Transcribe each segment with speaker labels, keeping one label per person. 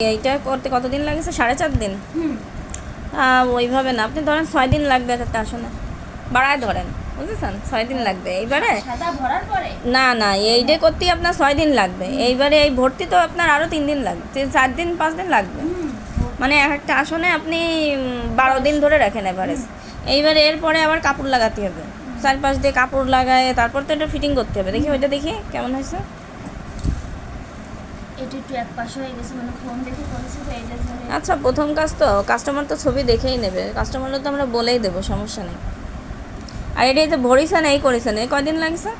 Speaker 1: এইটা করতে কতদিন লাগেছে? সাড়ে চার দিন?
Speaker 2: হুম।
Speaker 1: ওইভাবে না। আপনি ধরেন ছয় দিন লাগবে এক একটা আসনে। বাড়ায় ধরেন বুঝেছেন? ছয় দিন লাগবে। এইবারে না না এইটা করতেই আপনার ছয় দিন লাগবে। এইবারে এই ভর্তি তো আপনার আরও তিন দিন লাগবে। তিন- চার দিন পাঁচ দিন লাগবে। মানে এক একটা আসনে আপনি বারো দিন ধরে রাখেন এভারেজ। এইবারে এরপরে আবার কাপড় লাগাতে হবে। চারপাশ দিয়ে কাপড় লাগায় তারপর তো এটা ফিটিং করতে হবে। দেখি ওইটা দেখি কেমন হয়েছে।
Speaker 2: এটা একটু এক পাশে হয়ে গেছে মানে ফোন দেখে করেছে তো এইটার
Speaker 1: আচ্ছা প্রথম কাজ তো কাস্টমার তো ছবি দেখেই নেবে। কাস্টমাররা তো আমরা বলেই দেবো সমস্যা নেই। আর এটা যে ভরিছেন এই করেছেন এই কয়দিন লাগছে?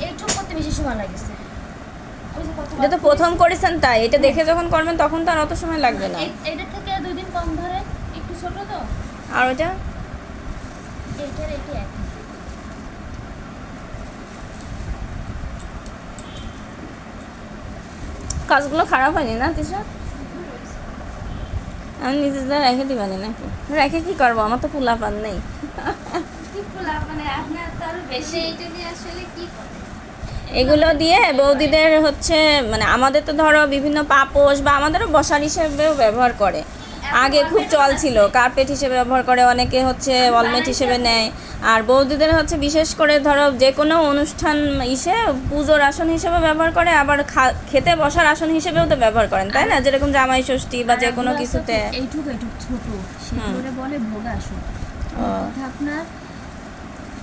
Speaker 2: এইটুক করতে বেশি সময় লাগেছে।
Speaker 1: এটা তো প্রথম করেছেন তাই। এটা দেখে যখন করবেন তখন তো আর অত সময় লাগবে না।
Speaker 2: এই- এইটার থেকে দুই দিন কম ধরে একটু ছোট তো।
Speaker 1: আর ওইটা?
Speaker 2: এইটার এইটা এক।
Speaker 1: কাজগুলো খারাপ হয়নি না তিশা? আমি নিজেদের রেখে দিবানি নাকি? রেখে কি করব? আমার তো ফুলা পান নেই এগুলো দিয়ে বৌদিদের হচ্ছে মানে আমাদের তো ধরো বিভিন্ন পাপোশ বা আমাদেরও বসার হিসেবেও ব্যবহার করে। আগে খুব চল ছিল। কার্পেট হিসেবে ব্যবহার করে অনেকে হচ্ছে অলমেট হিসেবে নেয়। আর বৌদিদের হচ্ছে বিশেষ করে ধরো যে কোনো অনুষ্ঠান ইসে পুজোর আসন হিসেবে ব্যবহার করে আবার খেতে বসার আসন হিসেবেও তো ব্যবহার করেন তাই না? যেরকম জামাই ষষ্ঠী বা যে কোনো কিছুতে।
Speaker 2: এইটুক এইটুক ছোট। সেগুলো বলে ভোগা আসন
Speaker 1: ও,
Speaker 2: আপনার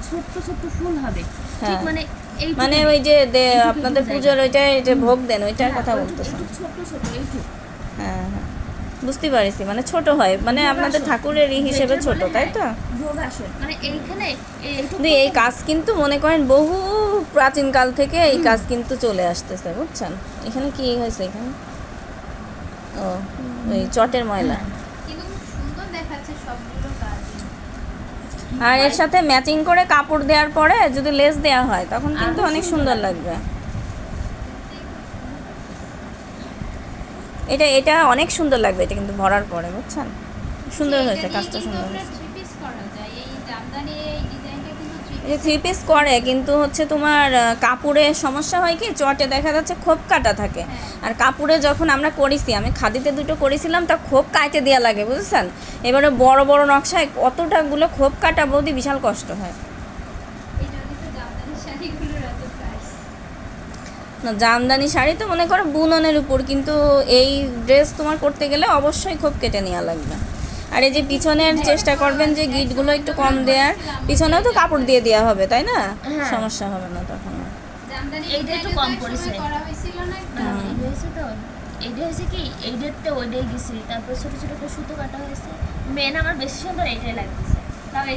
Speaker 2: ছোট্ট ছোট্ট ফুল হবে। ঠিক
Speaker 1: হ্যাঁ।
Speaker 2: মানে
Speaker 1: মানে ওই যে আপনাদের পুজোর ওইটাই যে ভোগ দেন ওইটার কথা বলতেছেন
Speaker 2: ছোট ছোট এইটুক।
Speaker 1: হ্যাঁ হ্যাঁ। বুঝতে পারছি মানে ছোট হয় মানে আপনাদের ঠাকুরের ই হিসেবে ছোট তাই তো?
Speaker 2: মানে এইখানে
Speaker 1: এই কাজ কিন্তু মনে করেন বহু প্রাচীনকাল থেকে এই কাজ কিন্তু চলে আসতেছে বুঝছেন? এখানে কি হয়েছে এখানে? ও ওই চটের ময়লা।
Speaker 3: কাজ।
Speaker 1: আর এর সাথে ম্যাচিং করে কাপড় দেওয়ার পরে যদি লেস দেওয়া হয় তখন কিন্তু অনেক
Speaker 2: সুন্দর
Speaker 1: লাগবে। এটা এটা অনেক সুন্দর লাগবে এটা কিন্তু ভরার পরে বুঝছেন? সুন্দর হয়েছে কাজটা সুন্দর হয়েছে।
Speaker 3: কিন্তু থ্রি
Speaker 1: পিস করে কিন্তু হচ্ছে তোমার কাপড়ে সমস্যা হয় কি চটে দেখা যাচ্ছে খোপ কাটা থাকে। আর কাপড়ে যখন আমরা করেছি আমি খাদিতে দুটো করেছিলাম তা খোপ কাটে দেওয়া লাগে বুঝেছেন? এবারে বড় বড় নকশায় কতটাগুলো খোপ কাটা বৌদি বিশাল কষ্ট হয়।
Speaker 3: জামদানি
Speaker 1: শাড়ি তো মনে করো বুননের উপর কিন্তু এই ড্রেস তোমার করতে গেলে অবশ্যই খোপ কেটে নেওয়া লাগবে। আর এই যে পিছনের চেষ্টা করবেন যে গিটগুলো একটু কম দেওয়ার পিছনেও তো কাপড় দিয়ে দেওয়া হবে তাই না?
Speaker 2: হ্যাঁ।
Speaker 1: সমস্যা হবে না তখন।
Speaker 2: এইটা একটু কম
Speaker 3: একসময়
Speaker 2: পড়েছে।
Speaker 3: করা হয়েছিল না একটা?
Speaker 2: এই হয়েছে তো? এইটা হয়েছে কি? এইটাতে ওইটাই গেছে তারপর ছোট ছোট করে সুতো কাটা হয়েছে। মেন আমার বেশি সুন্দর এইটাই লাগতেছে।